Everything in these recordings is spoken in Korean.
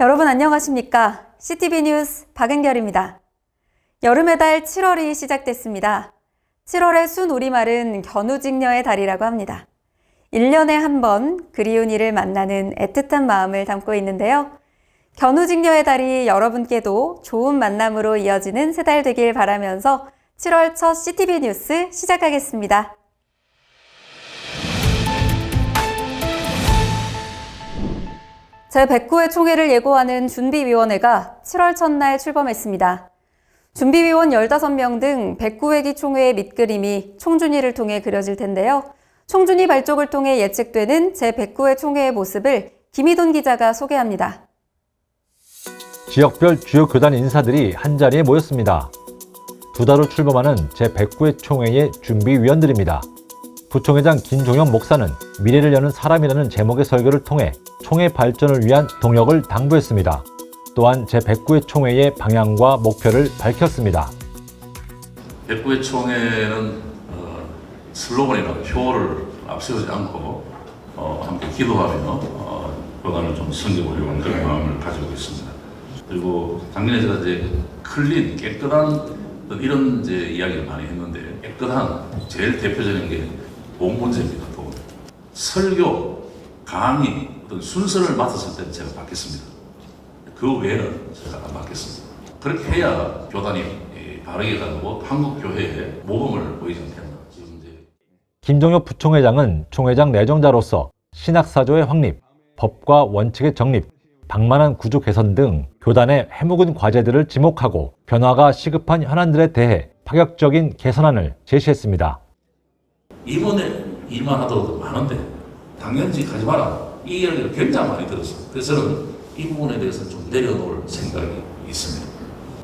여러분 안녕하십니까? CTV 뉴스 박은결입니다. 여름의 달 7월이 시작됐습니다. 7월의 순 우리말은 견우직녀의 달이라고 합니다. 1년에 한 번 그리운 이를 만나는 애틋한 마음을 담고 있는데요. 견우직녀의 달이 여러분께도 좋은 만남으로 이어지는 세 달 되길 바라면서 7월 첫 CTV 뉴스 시작하겠습니다. 제109회 총회를 예고하는 준비위원회가 7월 첫날 출범했습니다. 준비위원 15명 등 109회기 총회의 밑그림이 총준위를 통해 그려질 텐데요. 총준위 발족을 통해 예측되는 제109회 총회의 모습을 김희돈 기자가 소개합니다. 지역별 주요 교단 인사들이 한자리에 모였습니다. 두 달 후 출범하는 제109회 총회의 준비위원들입니다. 부총회장 김종영 목사는 미래를 여는 사람이라는 제목의 설교를 통해 총회 발전을 위한 동력을 당부했습니다. 또한 제109회 총회의 방향과 목표를 밝혔습니다. 백구의 총회는 어, 슬로건이나 표어를 앞세우지 않고 어, 함께 기도하며 어, 교단을 좀 섬겨보려고 하는 그런 마음을 가지고 있습니다. 그리고 작년에 제가 이제 클린, 깨끗한 이런 이제 이야기를 많이 했는데 깨끗한 제일 대표적인 게 돈 문제입니다. 돈. 설교, 강의, 어떤 순서를 맡았을 때는 제가 받겠습니다. 그 외에는 제가 안 받겠습니다. 그렇게 해야 교단이 예, 바르게 가고 한국 교회에 모범을 보이지 않겠나. 김종혁 부총회장은 총회장 내정자로서 신학사조의 확립, 법과 원칙의 정립, 방만한 구조 개선 등 교단의 해묵은 과제들을 지목하고 변화가 시급한 현안들에 대해 파격적인 개선안을 제시했습니다. 이번에 일만 하더라도 많은데 당연직 하지 마라. 이 이야기를 굉장히 많이 들었어요. 그래서 저는 이 부분에 대해서 좀 내려놓을 생각이 있습니다.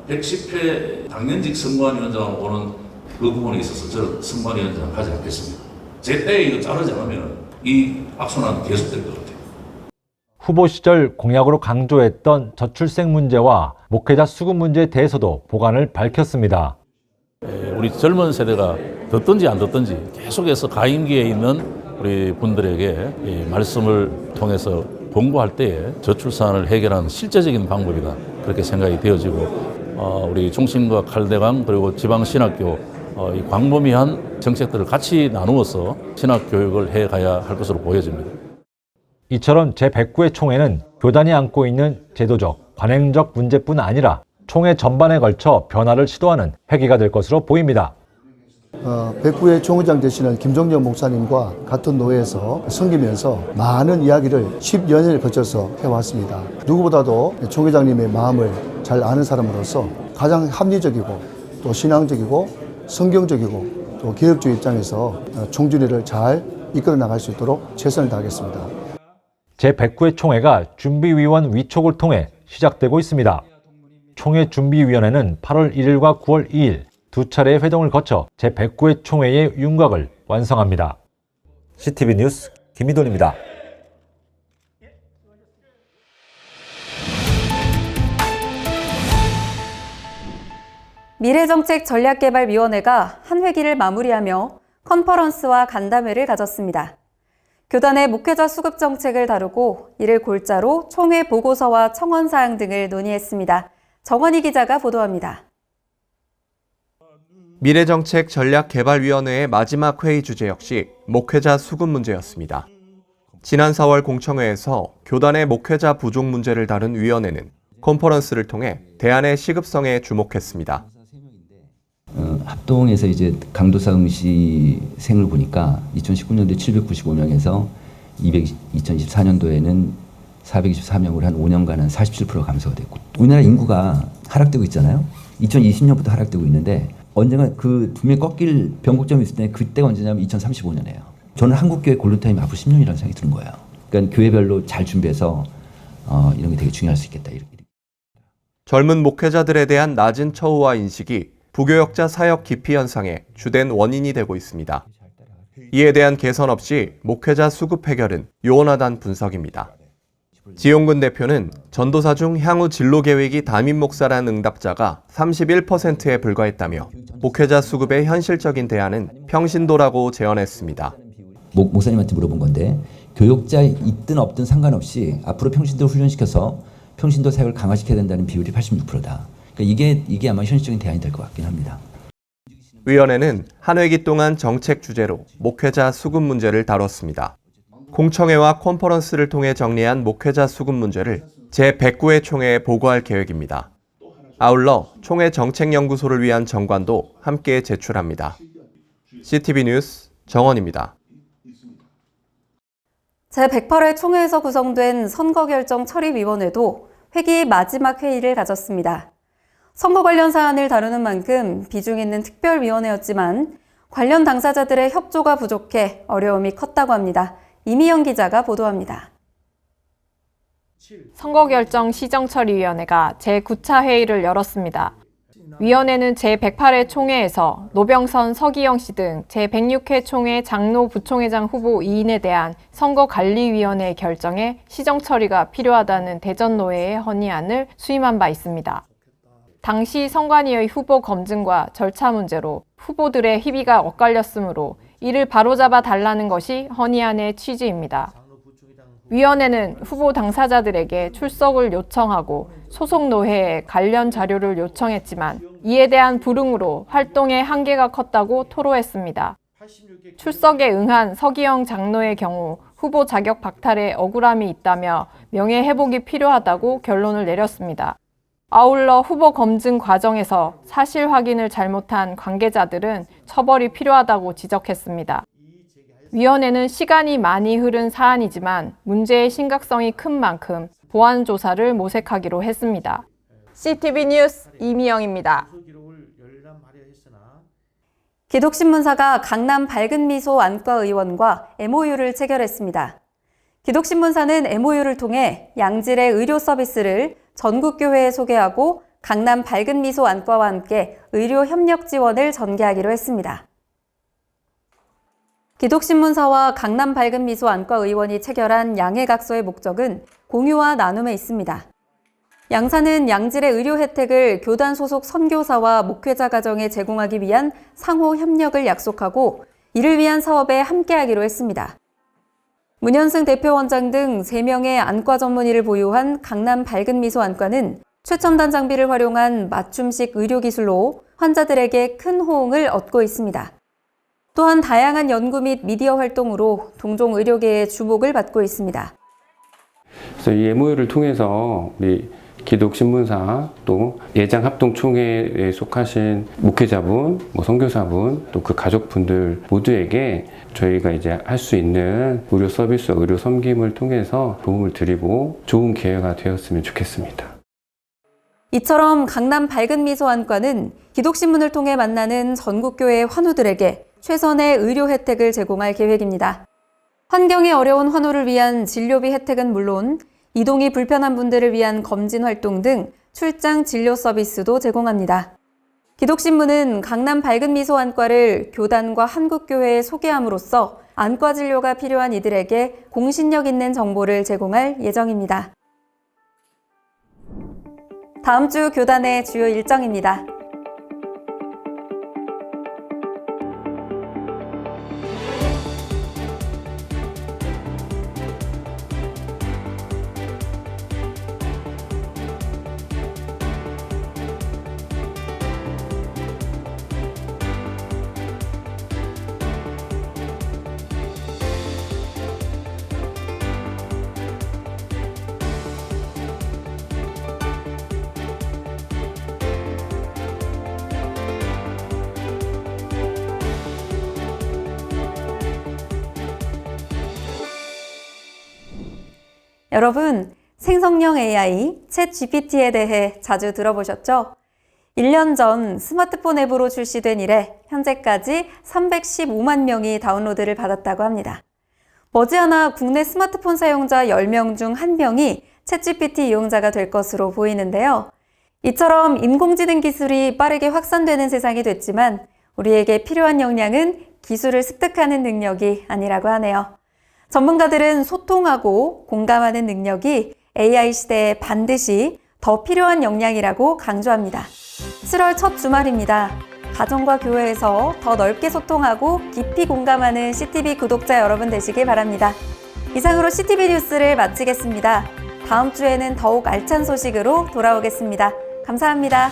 110회 당연직 선관위원장 오는 그 부분에 있어서 저는 선관위원장 하지 않겠습니다. 제 때에 이거 자르지 않으면 이 악순환 계속될 것 같아요. 후보 시절 공약으로 강조했던 저출생 문제와 목회자 수급 문제에 대해서도 보관을 밝혔습니다. 우리 젊은 세대가 듣든지 안 듣든지 계속해서 가임기에 있는 우리 분들에게 이 말씀을 통해서 공부할 때에 저출산을 해결하는 실제적인 방법이다 그렇게 생각이 되어지고 어, 우리 중심과 칼대강 그리고 지방 신학교 어, 이 광범위한 정책들을 같이 나누어서 신학 교육을 해가야 할 것으로 보여집니다. 이처럼 제109회 총회는 교단이 안고 있는 제도적, 관행적 문제뿐 아니라 총회 전반에 걸쳐 변화를 시도하는 회기가 될 것으로 보입니다. 어, 백구의 총회장 되시는 김종정 목사님과 같은 노예에서 섬기면서 많은 이야기를 10여 년을 거쳐서 해왔습니다. 누구보다도 총회장님의 마음을 잘 아는 사람으로서 가장 합리적이고 또 신앙적이고 성경적이고 또 개혁주의 입장에서 어, 총준위를 잘 이끌어 나갈 수 있도록 최선을 다하겠습니다. 제109회 총회가 준비위원 위촉을 통해 시작되고 있습니다. 총회 준비위원회는 8월 1일과 9월 2일 두 차례의 회동을 거쳐 제109회 총회의 윤곽을 완성합니다. CTV 뉴스 김희돈입니다. 미래정책 전략개발위원회가 한 회기를 마무리하며 컨퍼런스와 간담회를 가졌습니다. 교단의 목회자 수급 정책을 다루고 이를 골자로 총회 보고서와 청원 사항 등을 논의했습니다. 정원희 기자가 보도합니다. 미래정책 전략개발위원회의 마지막 회의 주제 역시 목회자 수급 문제였습니다. 지난 4월 공청회에서 교단의 목회자 부족 문제를 다룬 위원회는 컨퍼런스를 통해 대안의 시급성에 주목했습니다. 어, 합동에서 이제 강도사 응시생을 보니까 2019년도에 795명에서 200, 2024년도에는 424명으로 한 5년간은 47% 감소가 됐고 우리나라 인구가 하락되고 있잖아요. 2020년부터 하락되고 있는데 언젠가 그 분명히 꺾일 변곡점이 있을 때 그때가 언제냐면 2035년이에요. 저는 한국교회 골든타임이 앞으로 10년이라는 생각이 드는 거예요. 그러니까 교회별로 잘 준비해서 어, 이런 게 되게 중요할 수 있겠다. 이렇게. 젊은 목회자들에 대한 낮은 처우와 인식이 부교역자 사역 기피 현상의 주된 원인이 되고 있습니다. 이에 대한 개선 없이 목회자 수급 해결은 요원하다는 분석입니다. 지용근 대표는 전도사 중 향후 진로 계획이 담임 목사라는 응답자가 31%에 불과했다며 목회자 수급의 현실적인 대안은 평신도라고 제언했습니다. 목, 목사님한테 물어본 건데 교육자 있든 없든 상관없이 앞으로 평신도 훈련시켜서 평신도 사역을 강화시켜야 된다는 비율이 86%다. 그러니까 이게 이게 아마 현실적인 대안이 될 것 같긴 합니다. 위원회는 한 회기 동안 정책 주제로 목회자 수급 문제를 다뤘습니다. 공청회와 컨퍼런스를 통해 정리한 목회자 수급 문제를 제109회 총회에 보고할 계획입니다. 아울러 총회 정책연구소를 위한 정관도 함께 제출합니다. CTV 뉴스 정원입니다. 제108회 총회에서 구성된 선거결정 처리위원회도 회기 마지막 회의를 가졌습니다. 선거 관련 사안을 다루는 만큼 비중 있는 특별위원회였지만 관련 당사자들의 협조가 부족해 어려움이 컸다고 합니다. 이미영 기자가 보도합니다. 선거결정 시정처리위원회가 제9차 회의를 열었습니다. 위원회는 제108회 총회에서 노병선, 서기영 씨 등 제106회 총회 장로 부총회장 후보 2인에 대한 선거관리위원회의 결정에 시정 처리가 필요하다는 대전노회의 헌의안을 수임한 바 있습니다. 당시 선관위의 후보 검증과 절차 문제로 후보들의 희비가 엇갈렸으므로 이를 바로잡아 달라는 것이 헌의안의 취지입니다. 위원회는 후보 당사자들에게 출석을 요청하고 소속 노회에 관련 자료를 요청했지만 이에 대한 불응으로 활동의 한계가 컸다고 토로했습니다. 출석에 응한 서기영 장로의 경우 후보 자격 박탈에 억울함이 있다며 명예 회복이 필요하다고 결론을 내렸습니다. 아울러 후보 검증 과정에서 사실 확인을 잘못한 관계자들은 처벌이 필요하다고 지적했습니다. 위원회는 시간이 많이 흐른 사안이지만 문제의 심각성이 큰 만큼 보안 조사를 모색하기로 했습니다. CTV 뉴스 이미영입니다. 기독신문사가 강남 밝은 미소 안과 의원과 MOU를 체결했습니다. 기독신문사는 MOU를 통해 양질의 의료 서비스를 전국 교회에 소개하고 강남 밝은 미소 안과와 함께 의료 협력 지원을 전개하기로 했습니다. 기독신문사와 강남 밝은 미소 안과 의원이 체결한 양해각서의 목적은 공유와 나눔에 있습니다. 양사는 양질의 의료 혜택을 교단 소속 선교사와 목회자 가정에 제공하기 위한 상호 협력을 약속하고 이를 위한 사업에 함께하기로 했습니다. 문현승 대표원장 등 3명의 안과 전문의를 보유한 강남 밝은 미소 안과는 최첨단 장비를 활용한 맞춤식 의료 기술로 환자들에게 큰 호응을 얻고 있습니다. 또한 다양한 연구 및 미디어 활동으로 동종 의료계의 주목을 받고 있습니다. 그래서 이 MOU를 통해서 우리 기독신문사 또 예장 합동총회에 속하신 목회자분, 뭐 선교사분, 또 그 가족분들 모두에게 저희가 이제 할 수 있는 의료 서비스, 의료 섬김을 통해서 도움을 드리고 좋은 기회가 되었으면 좋겠습니다. 이처럼 강남 밝은 미소 안과는 기독신문을 통해 만나는 전국교회 환우들에게 최선의 의료 혜택을 제공할 계획입니다. 환경이 어려운 환우를 위한 진료비 혜택은 물론 이동이 불편한 분들을 위한 검진 활동 등 출장 진료 서비스도 제공합니다. 기독신문은 강남 밝은 미소 안과를 교단과 한국교회에 소개함으로써 안과 진료가 필요한 이들에게 공신력 있는 정보를 제공할 예정입니다. 다음 주 교단의 주요 일정입니다. 여러분, 생성형 AI, 챗 GPT에 대해 자주 들어보셨죠? 1년 전 스마트폰 앱으로 출시된 이래 현재까지 315만 명이 다운로드를 받았다고 합니다. 머지않아 국내 스마트폰 사용자 10명 중 1명이 챗 GPT 이용자가 될 것으로 보이는데요. 이처럼 인공지능 기술이 빠르게 확산되는 세상이 됐지만 우리에게 필요한 역량은 기술을 습득하는 능력이 아니라고 하네요. 전문가들은 소통하고 공감하는 능력이 AI 시대에 반드시 더 필요한 역량이라고 강조합니다. 7월 첫 주말입니다. 가정과 교회에서 더 넓게 소통하고 깊이 공감하는 CTV 구독자 여러분 되시길 바랍니다. 이상으로 CTV 뉴스를 마치겠습니다. 다음 주에는 더욱 알찬 소식으로 돌아오겠습니다. 감사합니다.